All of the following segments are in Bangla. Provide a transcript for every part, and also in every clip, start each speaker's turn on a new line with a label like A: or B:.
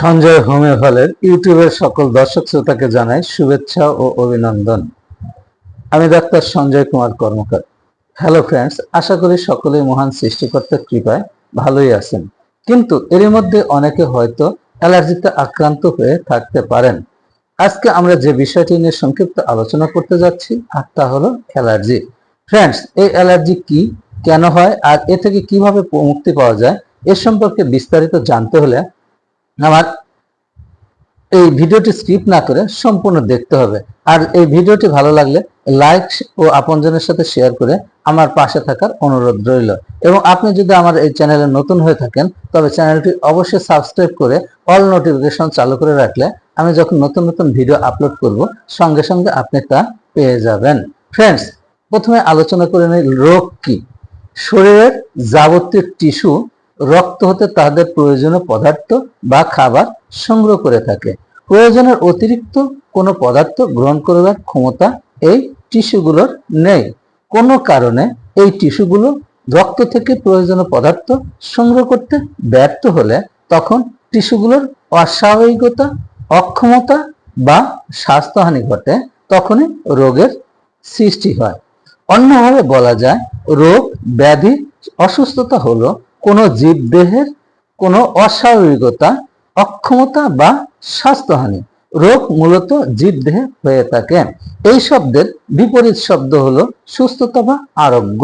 A: সঞ্জয় হোমিও হলের ইউটিউবের সকল দর্শক শ্রোতাকে জানাই শুভেচ্ছা ও অভিনন্দন। আমি doctor Sanjay Kumar Karmakar. Hello friends আশা করি সকলেই মহান সৃষ্টিকর্তার কৃপায় ভালোই আছেন। কিন্তু এরই মধ্যে অনেকে হয়তো অ্যালার্জিতে আক্রান্ত হয়ে থাকতে পারেন। আজকে আমরা যে বিষয়টি নিয়ে সংক্ষিপ্ত আলোচনা করতে যাচ্ছি, আর তা হলো অ্যালার্জি। ফ্রেন্ডস এই অ্যালার্জি কি, কেন হয়, আর এ থেকে কীভাবে মুক্তি পাওয়া যায়, এ সম্পর্কে বিস্তারিত জানতে হলে আমার এই ভিডিওটি স্কিপ না করে সম্পূর্ণ দেখতে হবে। আর এই ভিডিওটি ভালো লাগলে লাইক ও আপনজনের সাথে শেয়ার করে আমার পাশে থাকার অনুরোধ রইল। এবং আপনি যদি আমার এই চ্যানেলে নতুন হয়ে থাকেন, তবে চ্যানেলটি অবশ্যই সাবস্ক্রাইব করে অল নোটিফিকেশন চালু করে রাখলে আমি যখন নতুন নতুন ভিডিও আপলোড করব, সঙ্গে সঙ্গে আপনি তা পেয়ে যাবেন। ফ্রেন্ডস প্রথমে আলোচনা করে নিই রোগ কি। শরীরের যাবতীয় টিস্যু রক্ত হতে তাদের প্রয়োজনীয় পদার্থ বা খাবার সংগ্রহ করে থাকে। প্রয়োজনের অতিরিক্ত কোনো পদার্থ গ্রহণ করার ক্ষমতা এই টিস্যুগুলোর নেই। কোনো কারণে এই টিস্যুগুলো রক্ত থেকে প্রয়োজনীয় পদার্থ সংগ্রহ করতে ব্যর্থ হলে তখন টিস্যুগুলোর অস্বাভাবিকতা, অক্ষমতা বা স্বাস্থ্যহানি ঘটে, তখনই রোগের সৃষ্টি হয়। অন্যভাবে বলা যায়, রোগ, ব্যাধি, অসুস্থতা হলো কোনো জীবদেহের কোনো অস্বাভাবিকতা, অক্ষমতা বা স্বাস্থ্যহানি রোগ মূলত জীবদেহে হয়ে থাকে। এই শব্দের বিপরীত শব্দ হলো সুস্থতা বা আরোগ্য।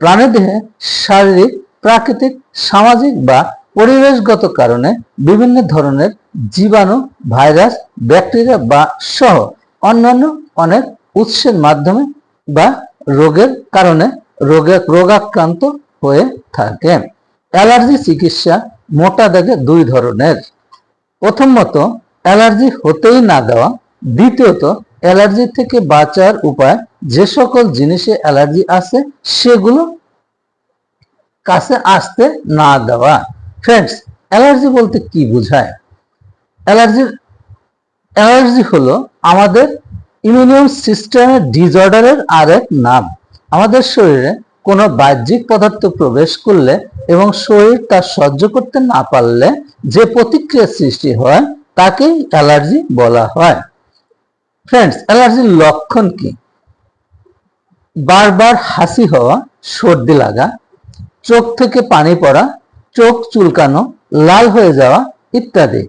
A: প্রাণীদেহে শারীরিক, প্রাকৃতিক, সামাজিক বা পরিবেশগত কারণে বিভিন্ন ধরনের জীবাণু, ভাইরাস, ব্যাকটেরিয়া বা সহ অন্যান্য অনেক উৎসের মাধ্যমে বা রোগের কারণে রোগে রোগাক্রান্ত হয়ে থাকে। অ্যালার্জি চিকিৎসা মোটা দাগে দুই ধরনের। প্রথমত অ্যালার্জি হতেই না দেওয়া। দ্বিতীয়ত, অ্যালার্জি থেকে বাঁচার উপায়, যে সকল জিনিসে অ্যালার্জি আছে, সেগুলো কাছে আসতে না দেওয়া। ফ্রেন্ডস, অ্যালার্জি বলতে কি বোঝায়? অ্যালার্জির, অ্যালার্জি হলো আমাদের ইমিউন সিস্টেমের ডিসঅর্ডারের আরেক নাম। আমাদের শরীরে কোনো বাহ্যিক পদার্থ প্রবেশ করলে এবং শরীর তা সহ্য করতে না পারলে যে প্রতিক্রিয়া সৃষ্টি হয় তাকেই অ্যালার্জি বলা হয়। ফ্রেন্ডস অ্যালার্জির লক্ষণ কি? বারবার হাসি হওয়া, সর্দি লাগা, চোখ থেকে পানি পড়া, চোখ চুলকানো, লাল হয়ে যাওয়া ইত্যাদি।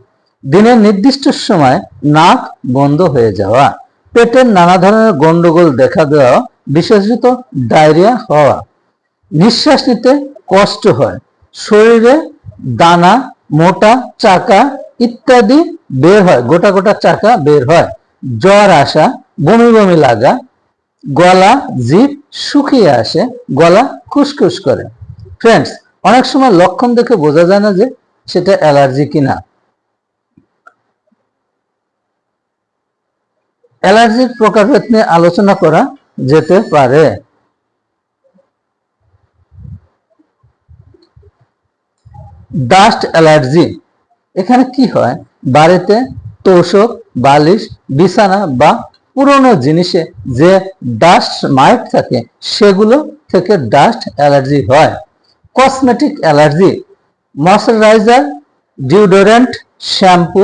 A: দিনের নির্দিষ্ট সময় নাক বন্ধ হয়ে যাওয়া, পেটের নানা ধরনের গন্ডগোল দেখা দেওয়া, বিশেষত ডায়রিয়া হওয়া। নিঃশ্বাস নিতে কষ্ট হয়। শরীরে দানা, মোটা, চাকা ইত্যাদি বের হয়, গোটা গোটা চাকা বের হয়। জ্বর আসা, বমি বমি লাগা, গলা জিভ শুকিয়ে আসে, গলা খুসখুস করে। ফ্রেন্ডস অনেক সময় লক্ষণ দেখে বোঝা যায় না যে সেটা অ্যালার্জি কিনা। অ্যালার্জির প্রকারভেদ নিয়ে আলোচনা করা যেতে পারে। Dust allergy. এখানে কি হয়? বাড়িতে তোষক, বালিশ, বিছানা বা পুরনো জিনিসে যে ডাস্ট মাইট থাকে, সেগুলো থেকে ডাস্ট অ্যালার্জি হয়। Cosmetic allergy, moisturiser, deodorant, shampoo,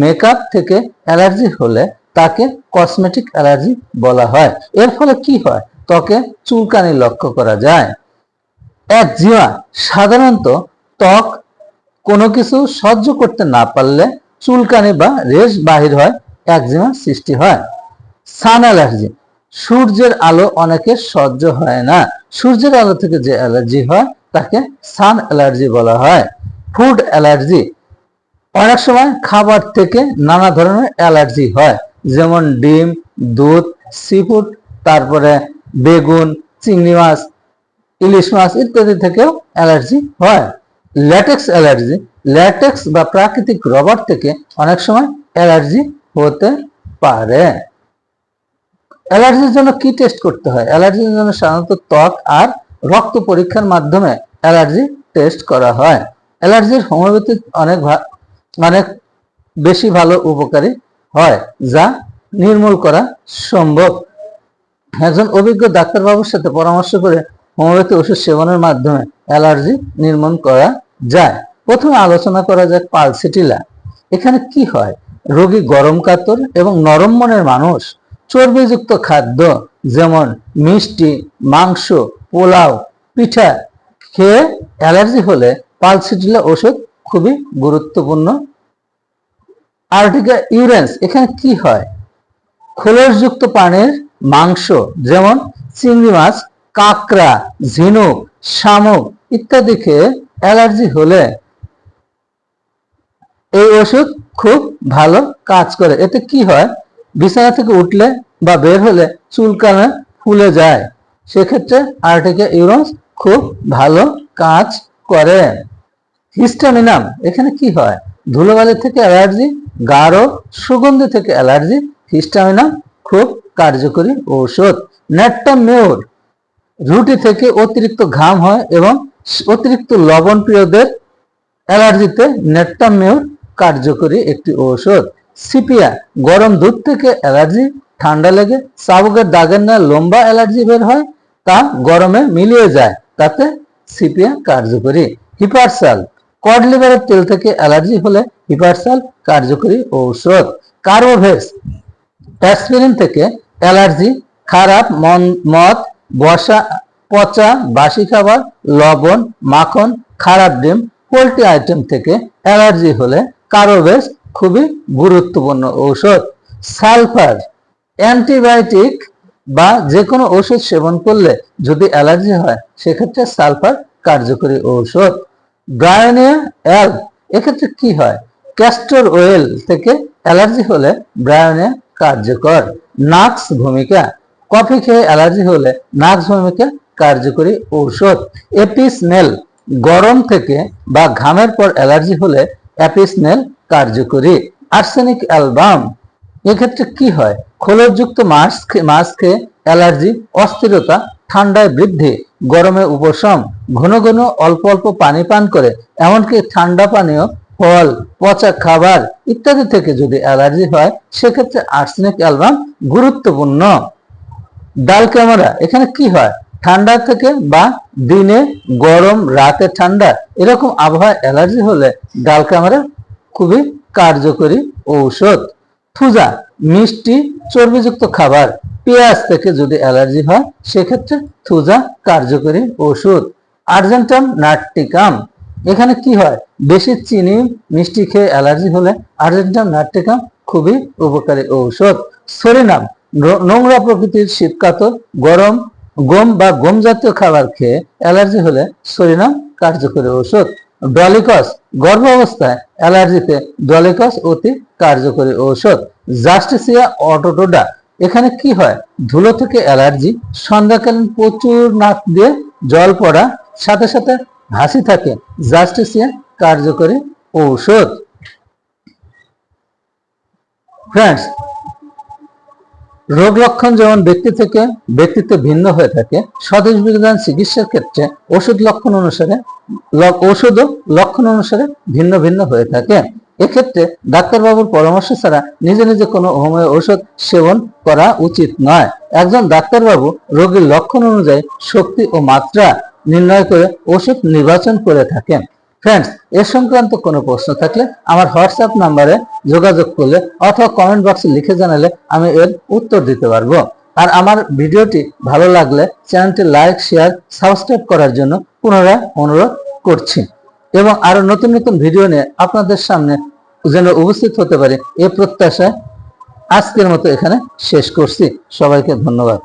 A: makeup থেকে অ্যালার্জি হলে তাকে কসমেটিক অ্যালার্জি বলা হয়। এর ফলে কি হয়? ত্বকে চুলকানি লক্ষ্য করা যায়। এক একজিমা সাধারণত ত্বক কোনো কিছু সহ্য করতে না পারলে চুলকানি বা রেশ বাহির হয়, একজিমা সৃষ্টি হয়। সান অ্যালার্জি, সূর্যের আলো অনেকের সহ্য হয় না। সূর্যের আলো থেকে যে অ্যালার্জি হয়, তাকে সান অ্যালার্জি বলা হয়। ফুড অ্যালার্জি, অনেক সময় খাবার থেকে নানা ধরনের অ্যালার্জি হয়, যেমন ডিম, দুধ, সিফুড, তারপরে বেগুন, চিংড়ি মাছ, ইলিশ মাছ ইত্যাদি থেকেও অ্যালার্জি হয়। ল্যাটেক্স অ্যালার্জি, ল্যাটেক্স বা প্রাকৃতিক রবার থেকে অনেক সময় অ্যালার্জি হতে পারে। অ্যালার্জির জন্য কি টেস্ট করতে হয়? অ্যালার্জির জন্য সাধারণত ত্বক আর রক্ত পরীক্ষার মাধ্যমে অ্যালার্জি টেস্ট করা হয়। অ্যালার্জির হোমিওপ্যাথি অনেক অনেক বেশি ভালো উপকারী হয়, যা নির্মূল করা সম্ভব। একজন অভিজ্ঞ ডাক্তারবাবুর সাথে পরামর্শ করে হোমিওপ্যাথি ওষুধ সেবনের মাধ্যমে অ্যালার্জি নির্মূল করা যায়। প্রথমে আলোচনা করা যাক পালসিটিলা। এখানে কি হয়? রোগী গরম কাতর এবং নরম মনের মানুষ, চর্বিযুক্ত খাদ্য যেমন মিষ্টি, মাংস, পোলাও, পিঠা খেয়ে অ্যালার্জি হলে পালসিটিলা ওষুধ খুবই গুরুত্বপূর্ণ। আর্টিকা ইউরেন্স, এখানে কি হয়? খোলসযুক্ত পানির মাংস যেমন চিংড়ি মাছ, কাঁকড়া, ঝিনুক, শামুক ইত্যাদি খেয়ে অ্যালার্জি হলে এই ওষুধ খুব ভালো কাজ করে। এতে কি হয়? বিছানা থেকে উঠলে বা বের হলে চুলকানা ফুলে যায়। সেক্ষেত্রে আর্টিকা ইউরন্স খুব ভালো কাজ করে। হিস্টামিনাম এখানে কি হয়? ধুলোবালি থেকে অ্যালার্জি, গাঢ় সুগন্ধি থেকে অ্যালার্জি হিস্টামিনাম খুব কার্যকরী ঔষধ। ন্যাট্টাম মেয়র রুটি থেকে অতিরিক্ত ঘাম হয় এবং অতিরিক্ত লবণ প্রিয়দের অ্যালার্জিতে নেট্টাম মেয়র কার্যকরী একটি ঔষধ। সিপিয়া, গরম দুধ থেকে অ্যালার্জি, ঠান্ডা লেগে, চাবুকের দাগের না লম্বা অ্যালার্জি বের হয়, তা গরমে মিলিয়ে যায়, তাতে সিপিয়া কার্যকরী। হিপারসাল, কড লিভারের তেল থেকে অ্যালার্জি হলে হিপারসাল কার্যকরী ঔষধ। কার্বোভেক্স, অ্যাসপিরিন থেকে অ্যালার্জি, খারাপ মন মদ বসা পচা, বাসি খাবার, লবণ, মাখন, খারাপ ডিম, পোলট্রি আইটেম থেকে অ্যালার্জি হলে কার্বোভেক্স খুবই গুরুত্বপূর্ণ ঔষধ। সালফার, অ্যান্টিবায়োটিক বা যে কোনো ওষুধ সেবন করলে যদি অ্যালার্জি হয়, সেক্ষেত্রে সালফার কার্যকরী ঔষধ। ব্রায়নিয়া অ্যাল, এক্ষেত্রে কি হয়? ক্যাস্টর অয়েল থেকে অ্যালার্জি হলে ব্রায়নিয়া কার্যকর। নাক্স ভূমিকা, কফি খেয়ে অ্যালার্জি হলে নাক্স ভূমিকা কার্যকরী ঔষধ। এপিসনেল গরম থেকে বা ঘামের পর অ্যালার্জি হলে অ্যাপিসনেল কার্যকরী। আর্সেনিক অ্যালবাম, এক্ষেত্রে কি হয়? খোলসযুক্ত মাছ খেয়ে অ্যালার্জি, অস্থিরতা, ঠান্ডায় বৃদ্ধি, গরমে উপশম, ঘন ঘন অল্প অল্প পানি পান করে, এমনকি ঠান্ডা পানীয়, ফল, পচা খাবার ইত্যাদি থেকে যদি অ্যালার্জি হয়, সেক্ষেত্রে আর্সেনিক অ্যালবাম গুরুত্বপূর্ণ। ডাল ক্যামেরা, এখানে কি হয়? ঠান্ডা থেকে বা দিনে গরম, রাতে ঠান্ডা এরকম আবহাওয়া অ্যালার্জি হলে ডাল ক্যামেরা খুবই কার্যকরী ঔষধ। থুজা মিষ্টি, চর্বিযুক্ত খাবার, পেঁয়াজ থেকে যদি অ্যালার্জি হয়, সেক্ষেত্রে থুজা কার্যকরী ওষুধ আর্জেন্টাম নাট্টিকাম এখানে কি হয়? বেশি চিনি, মিষ্টি খেয়ে অ্যালার্জি হলে আর্জেন্টাম নাট্টিকাম খুবই উপকারী ঔষধ। সরিনাম নোংরা প্রকৃতির শীতকাতর, গরম গম বা গম জাতীয় খাবার খেয়ে অ্যালার্জি হলে সরিনাম কার্যকরী ঔষধ ডলিকস, গর্ভ অবস্থায় অ্যালার্জিতে ডলিকস অতি কার্যকরী ঔষধ জাস্টিসিয়া অটোটোডা এখানে কি হয়? ধুলো থেকে অ্যালার্জি, সন্ধ্যাকালীন প্রচুর নাক দিয়ে জল পড়া, সাথে সাথে হাসি থাকে। জাস্টিসিয়া কার্যকরী ঔষধ ফ্রেন্ডস রোগ লক্ষণ যেমন ব্যক্তি থেকে ব্যক্তিত্বে ভিন্ন হয়ে থাকে, স্বদেশ বিজ্ঞান চিকিৎসার ক্ষেত্রে ওষুধ লক্ষণ অনুসারে ওষুধও লক্ষণ অনুসারে ভিন্ন ভিন্ন হয়ে থাকে। এক্ষেত্রে ডাক্তারবাবুর পরামর্শ ছাড়া নিজে নিজে কোনো হোমিও ওষুধ সেবন করা উচিত নয়। একজন ডাক্তারবাবু রোগীর লক্ষণ অনুযায়ী শক্তি ও মাত্রা নির্ণয় করে ওষুধ নির্বাচন করে থাকেন। ফ্রেন্ডস এ সংক্রান্ত কোনো প্রশ্ন থাকলে আমার হোয়াটসঅ্যাপ নাম্বারে যোগাযোগ করলে অথবা কমেন্ট বক্সে লিখে জানালে আমি এর উত্তর দিতে পারব। আর আমার ভিডিওটি ভালো লাগলে চ্যানেলটি লাইক, শেয়ার, সাবস্ক্রাইব করার জন্য পুনরায় অনুরোধ করছি। এবং আরও নতুন নতুন ভিডিও নিয়ে আপনাদের সামনে যেন উপস্থিত হতে পারে, এ প্রত্যাশায় আজকের মতো এখানে শেষ করছি। সবাইকে ধন্যবাদ।